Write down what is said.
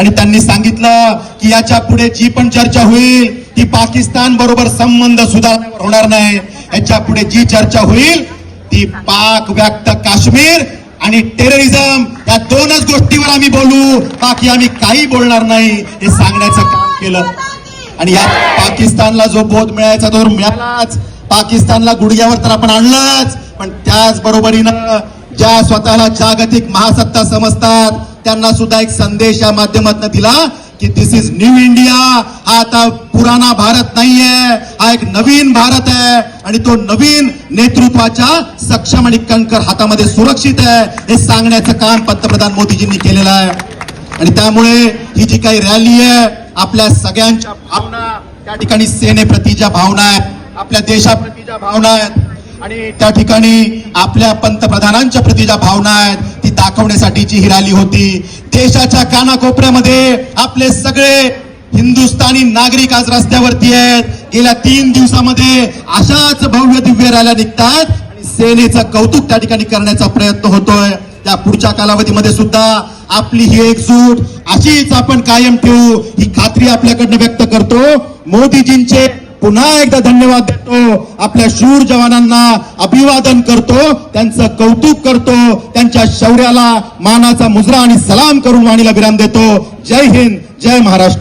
आणि त्यांनी सांगितलं की याच्यापुढे जी पण चर्चा होईल ती पाकिस्तान बरोबर संबंध सुधारण्यावर होणार नाही. याच्यापुढे जी चर्चा होईल ती पाक व्याप्त काश्मीर आणि टेररिझम या दोनच गोष्टीवर आम्ही बोलू. बाकी आम्ही काही बोलणार नाही. हे सांगण्याचं काम केलं. आणि या पाकिस्तानला जो बोध मिळायचा तो मिळालाच. पाकिस्तानला गुडघ्यावर तर आपण आणलंच. पण त्याच बरोबरीनं ज्या स्वतःला जागतिक महासत्ता समजतात त्यांना सुद्धा एक संदेश या माध्यमातून दिला की दिस इज न्यू इंडिया हा आता पुराणा भारत नाहीये. हा एक नवीन भारत आहे. आणि तो नवीन नेतृत्वाच्या सक्षम आणि कणकर हातामध्ये सुरक्षित आहे. हे सांगण्याचं काम पंतप्रधान मोदीजींनी केलेलं आहे. आणि त्यामुळे ही जी काही रॅली आहे आपल्या सगळ्यांच्या भावना त्या ठिकाणी सेनेप्रतीच्या भावना आहेत आपल्या देशाप्रतीच्या भावना आहेत आणि त्या ठिकाणी आपल्या पंतप्रधानांच्या प्रतीच्या भावना आहेत दाखवण्यासाठीची ही रॅली होती. देशाच्या कानाकोपऱ्यामध्ये आपले सगळे हिंदुस्थानी नागरिक आज रस्त्यावरती आहेत. गेल्या तीन दिवसामध्ये अशाच भव्य दिव्य रॅल्या निघतात आणि सेनेचं कौतुक त्या ठिकाणी करण्याचा प्रयत्न होतोय. त्या पुढच्या कालावधीमध्ये सुद्धा आपली ही एकजूट अशीच आपण कायम ठेवू ही खात्री आपल्याकडनं व्यक्त करतो. मोदीजींचे पुन्हा एकदा धन्यवाद देतो. आपल्या शूर जवानांना अभिवादन करतो. त्यांचं कौतुक करतो. त्यांच्या शौर्याला मानाचा मुजरा आणि सलाम करून वाणीला विराम देतो. जय हिंद जय महाराष्ट्र.